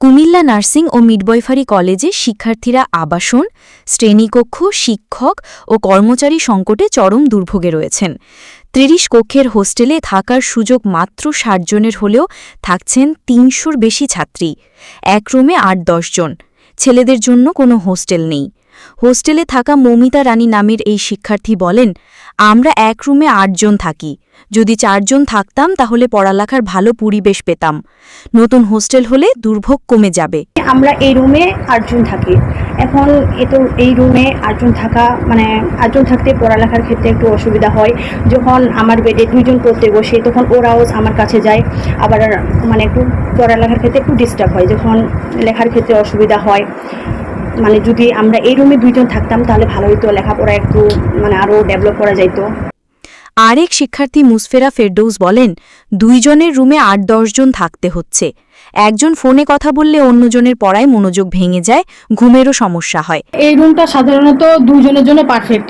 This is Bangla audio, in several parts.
কুমিল্লা নার্সিং ও মিডবয়ফারি কলেজে শিক্ষার্থীরা আবাসন, শ্রেণীকক্ষ, শিক্ষক ও কর্মচারী সংকটে চরম দুর্ভোগে রয়েছেন। ত্রিশ কক্ষের হোস্টেলে থাকার সুযোগ মাত্র ষাট জনের হলেও থাকছেন তিনশোর বেশি ছাত্রী। এক রুমে আট জন। ছেলেদের জন্য কোনো হোস্টেল নেই। হোস্টেলে থাকা মৌমিতা রানী নামের এই শিক্ষার্থী বলেন, আমরা এক রুমে আটজন থাকি। যদি চারজন থাকতাম, তাহলে পড়ালেখার ভালো পরিবেশ পেতাম। নতুন হোস্টেল হলে দুর্ভোগ কমে যাবে। আমরা এই রুমে আটজন থাকি। এখন এ তো এই রুমে আটজন থাকা মানে আটজন থাকতে পড়ালেখার ক্ষেত্রে একটু অসুবিধা হয়। যখন আমার বেডে দুইজন পড়তে বসে, তখন ওরাও আমার কাছে যায়। আবার মানে একটু পড়ালেখার ক্ষেত্রে একটু ডিস্টার্ব হয়। যখন লেখার ক্ষেত্রে অসুবিধা হয় মানে যদি আমরা এই রুমে দুইজন থাকতাম তাহলে ভালো হতো লেখাপড়া একটু মানে আরও ডেভেলপ করা যাইতো। আরেক শিক্ষার্থী মুসফেরা ফেরদৌস বলেন দুইজনের রুমে আট জন থাকতে হচ্ছে। একজন ফোনে কথা বললে অন্যজনের পড়ায় মনোযোগ ভেঙে যায় ঘুমেরও সমস্যা হয়। এই রুমটা সাধারণত দুজনের জন্য পারফেক্ট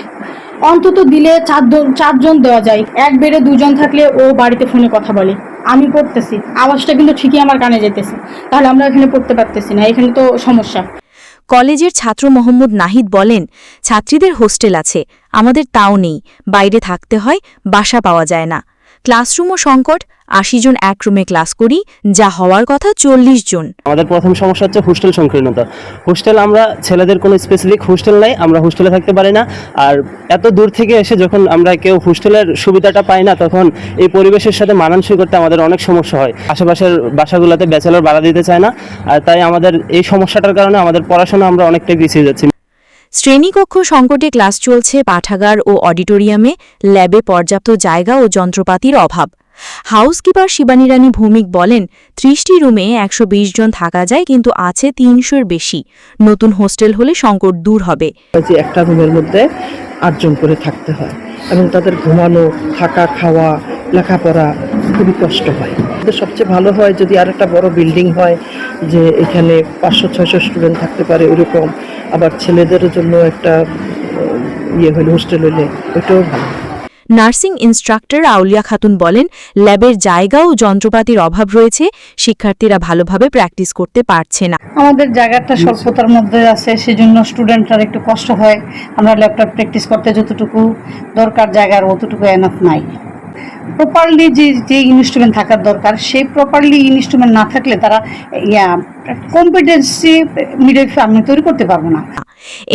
অন্তত দিলে চারজন চারজন দেওয়া যায়। এক বেডে দুজন থাকলে ও বাড়িতে ফোনে কথা বলে। আমি পড়তেছি। আওয়াজটা কিন্তু ঠিকই আমার কানে যেতেছে তাহলে আমরা এখানে পড়তে পারতেছি না। এখানে তো সমস্যা। কলেজের ছাত্র মোহাম্মদ নাহিদ বলেন, ছাত্রীদের হোস্টেল আছে, আমাদের তাও নেই, বাইরে থাকতে হয়, বাসা পাওয়া যায় না। ক্লাসরুমও সংকট আশি জন এক রুমে ক্লাস করি, যা হওয়ার কথা চল্লিশ জন। আমাদের প্রথম সমস্যা হচ্ছে হোস্টেল সংকীর্ণতা। হোস্টেল আমরা ছেলেদের কোনো স্পেসিফিক হোস্টেল নাই, আমরা হোস্টেলে থাকতে পারি না। আর এত দূর থেকে এসে যখন আমরা কেউ হোস্টেলের সুবিধাটা পাই না, তখন এই পরিবেশের সাথে মানানসই করতে আমাদের অনেক সমস্যা হয়। আশেপাশের বাসাগুলোতে ব্যাচেলর বাড়া দিতে চায় না। আর তাই আমাদের এই সমস্যাটার কারণে আমাদের পড়াশোনা আমরা অনেকটাই পিছিয়ে যাচ্ছি। শ্রেণীকক্ষ সংকটে ক্লাস চলছে পাঠাগার ও অডিটোরিয়ামে, ল্যাবে পর্যাপ্ত জায়গা ও যন্ত্রপাতির অভাব। হাউসকিপার শিবানী রানী ভৌমিক বলেন, ত্রিশটি রুমে একশো বিশ জন থাকা যায় কিন্তু আছে তিনশোর বেশি। নতুন হোস্টেল হলে সংকট দূর হবে। একটা রুমের মধ্যে আটজন করে থাকতে হয় এবং তাদের ঘুমানো, থাকা, খাওয়া, লেখাপড়া খুবই কষ্ট হয়। সবচেয়ে ভালো হয় যদি আর একটা বড় বিল্ডিং হয় যে এখানে পাঁচশো, ছয়শো স্টুডেন্ট থাকতে পারে ওরকম। আবার ছেলেদের জন্য একটা ইয়ে হলে হোস্টেল হলে ওইটাও ভালো। নার্সিং ইনস্ট্রাক্টর আউলিয়া খাতুন বলেন ল্যাবের জায়গা ও যন্ত্রপাতির অভাব রয়েছে শিক্ষার্থীরা ভালোভাবে প্র্যাকটিস করতে পারছে না। আমাদের জায়গাটা স্বল্পতার মধ্যে আছে সেজন্য স্টুডেন্টরা একটু কষ্ট হয়। আমরা ল্যাপটপ প্র্যাকটিস করতে যতটুকু দরকার জায়গার অতটুকু এনাফ নাই। প্রপারলি যে যে ইনস্ট্রুমেন্ট থাকার দরকার, সেই প্রপারলি ইনস্ট্রুমেন্ট না থাকলে তারা কম্পিটেন্সি মিডল ফ্যামিলি তৈরি করতে পারব না।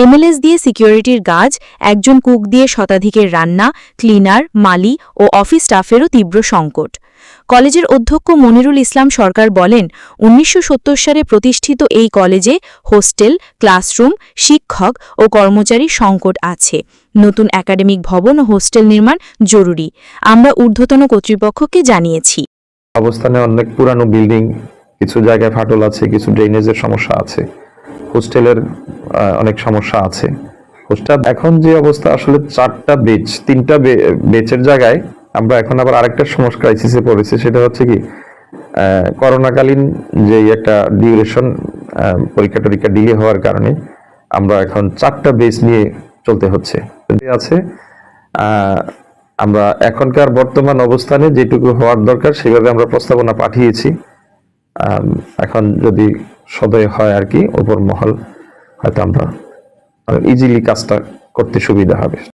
এমএলএস দিয়ে সিকিউরিটির গাজ একজন কুক দিয়ে শতাধিকের রান্না ক্লিনার মালি ও অফিস স্টাফেরও তীব্র সংকট। কলেজের অধ্যক্ষ মনিরুল ইসলাম সরকার বলেন, উনিশশো সত্তর সালে প্রতিষ্ঠিত এই কলেজে হোস্টেল, ক্লাসরুম, শিক্ষক ও কর্মচারী সংকট আছে। নতুন একাডেমিক ভবন ও হোস্টেল নির্মাণ জরুরি। আমরা ঊর্ধ্বতন কর্তৃপক্ষকে জানিয়েছি। অবস্থানে অনেক পুরানো বিল্ডিং, কিছু জায়গায় ফাটল আছে, কিছু ড্রেনেজের সমস্যা আছে। হোস্টেলের অনেক সমস্যা আছে। হোস্টেল এখন যে অবস্থা, আসলে চারটা বেচ, তিনটা বেচের জায়গায় আমরা এখন আবার আরেকটা সমস্যা ক্রাইসিসে পড়েছি, সেটা হচ্ছে কি করোনাকালীন যে একটা ডিউরেশন পরীক্ষা টরীক্ষা ডিলে হওয়ার কারণে আমরা এখন চারটা বেচ নিয়ে চলতে হচ্ছে। আছে আমরা এখনকার বর্তমান অবস্থানে যেটুকু হওয়ার দরকার, সেভাবে আমরা প্রস্তাবনা পাঠিয়েছি। এখন যদি সদয় হয় আর কি উপর মহল হয়তো আমরা ইজিলি কাজটা করতে সুবিধা হবে।